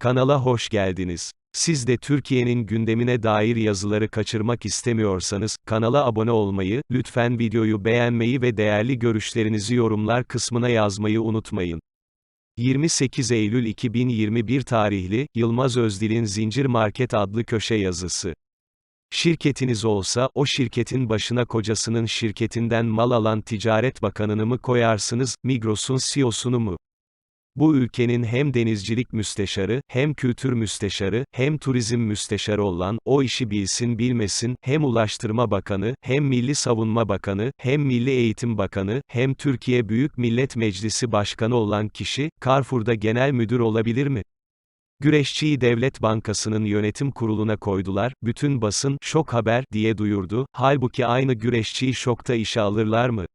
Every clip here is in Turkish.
Kanala hoş geldiniz. Siz de Türkiye'nin gündemine dair yazıları kaçırmak istemiyorsanız, kanala abone olmayı, lütfen videoyu beğenmeyi ve değerli görüşlerinizi yorumlar kısmına yazmayı unutmayın. 28 Eylül 2021 tarihli, Yılmaz Özdil'in Zincir Market adlı köşe yazısı. Şirketiniz olsa, o şirketin başına kocasının şirketinden mal alan Ticaret Bakanını mı koyarsınız, Migros'un CEO'sunu mu? Bu ülkenin hem denizcilik müsteşarı, hem kültür müsteşarı, hem turizm müsteşarı olan, o işi bilsin bilmesin, hem Ulaştırma Bakanı, hem Milli Savunma Bakanı, hem Milli Eğitim Bakanı, hem Türkiye Büyük Millet Meclisi Başkanı olan kişi, Carrefour'da genel müdür olabilir mi? Güreşçiyi Devlet Bankası'nın yönetim kuruluna koydular, bütün basın, şok haber, diye duyurdu, halbuki aynı güreşçiyi şokta işe alırlar mı?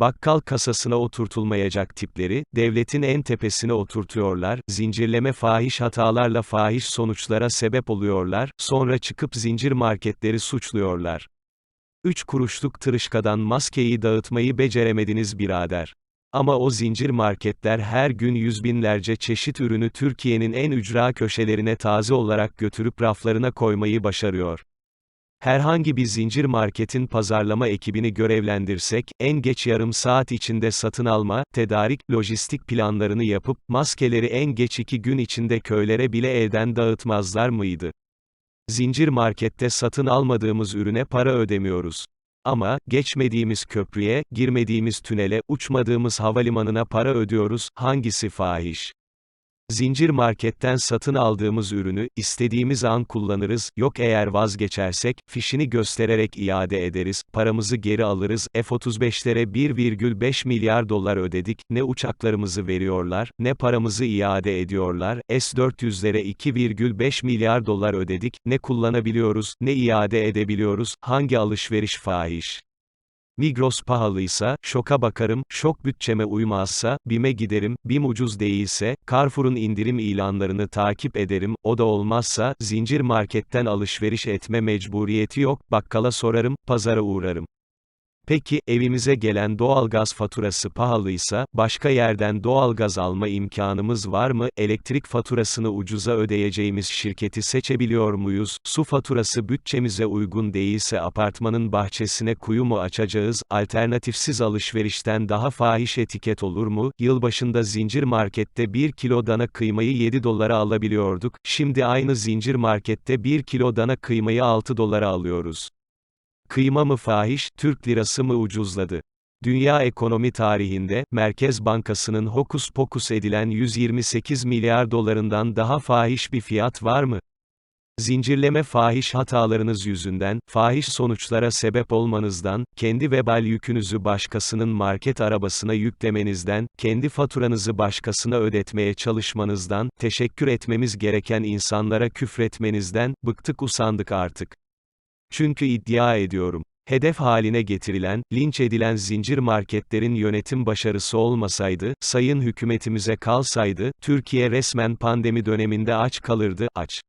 Bakkal kasasına oturtulmayacak tipleri, devletin en tepesine oturtuyorlar, zincirleme fahiş hatalarla fahiş sonuçlara sebep oluyorlar, sonra çıkıp zincir marketleri suçluyorlar. Üç kuruşluk tırışkadan maskeyi dağıtmayı beceremediniz birader. Ama o zincir marketler her gün yüz binlerce çeşit ürünü Türkiye'nin en ücra köşelerine taze olarak götürüp raflarına koymayı başarıyor. Herhangi bir zincir marketin pazarlama ekibini görevlendirsek, en geç yarım saat içinde satın alma, tedarik, lojistik planlarını yapıp, maskeleri en geç iki gün içinde köylere bile elden dağıtmazlar mıydı? Zincir markette satın almadığımız ürüne para ödemiyoruz. Ama, geçmediğimiz köprüye, girmediğimiz tünele, uçmadığımız havalimanına para ödüyoruz, hangisi fahiş? Zincir marketten satın aldığımız ürünü, istediğimiz an kullanırız, yok eğer vazgeçersek, fişini göstererek iade ederiz, paramızı geri alırız, F-35'lere 1,5 milyar dolar ödedik, ne uçaklarımızı veriyorlar, ne paramızı iade ediyorlar, S-400'lere 2,5 milyar dolar ödedik, ne kullanabiliyoruz, ne iade edebiliyoruz, hangi alışveriş fahiş? Migros pahalıysa, şoka bakarım, şok bütçeme uymazsa, BİM'e giderim, BİM ucuz değilse, Carrefour'un indirim ilanlarını takip ederim, o da olmazsa, zincir marketten alışveriş etme mecburiyeti yok, bakkala sorarım, pazara uğrarım. Peki, evimize gelen doğalgaz faturası pahalıysa, başka yerden doğalgaz alma imkanımız var mı? Elektrik faturasını ucuza ödeyeceğimiz şirketi seçebiliyor muyuz? Su faturası bütçemize uygun değilse apartmanın bahçesine kuyu mu açacağız? Alternatifsiz alışverişten daha fahiş etiket olur mu? Yılbaşında zincir markette 1 kilo dana kıymayı 7 dolara alabiliyorduk, şimdi aynı zincir markette 1 kilo dana kıymayı 6 dolara alıyoruz. Kıyma mı fahiş, Türk lirası mı ucuzladı? Dünya ekonomi tarihinde, Merkez Bankası'nın hokus pokus edilen 128 milyar dolarından daha fahiş bir fiyat var mı? Zincirleme fahiş hatalarınız yüzünden, fahiş sonuçlara sebep olmanızdan, kendi vebal yükünüzü başkasının market arabasına yüklemenizden, kendi faturanızı başkasına ödetmeye çalışmanızdan, teşekkür etmemiz gereken insanlara küfretmenizden, bıktık usandık artık. Çünkü iddia ediyorum. Hedef haline getirilen, linç edilen zincir marketlerin yönetim başarısı olmasaydı, sayın hükümetimize kalsaydı, Türkiye resmen pandemi döneminde aç kalırdı, aç.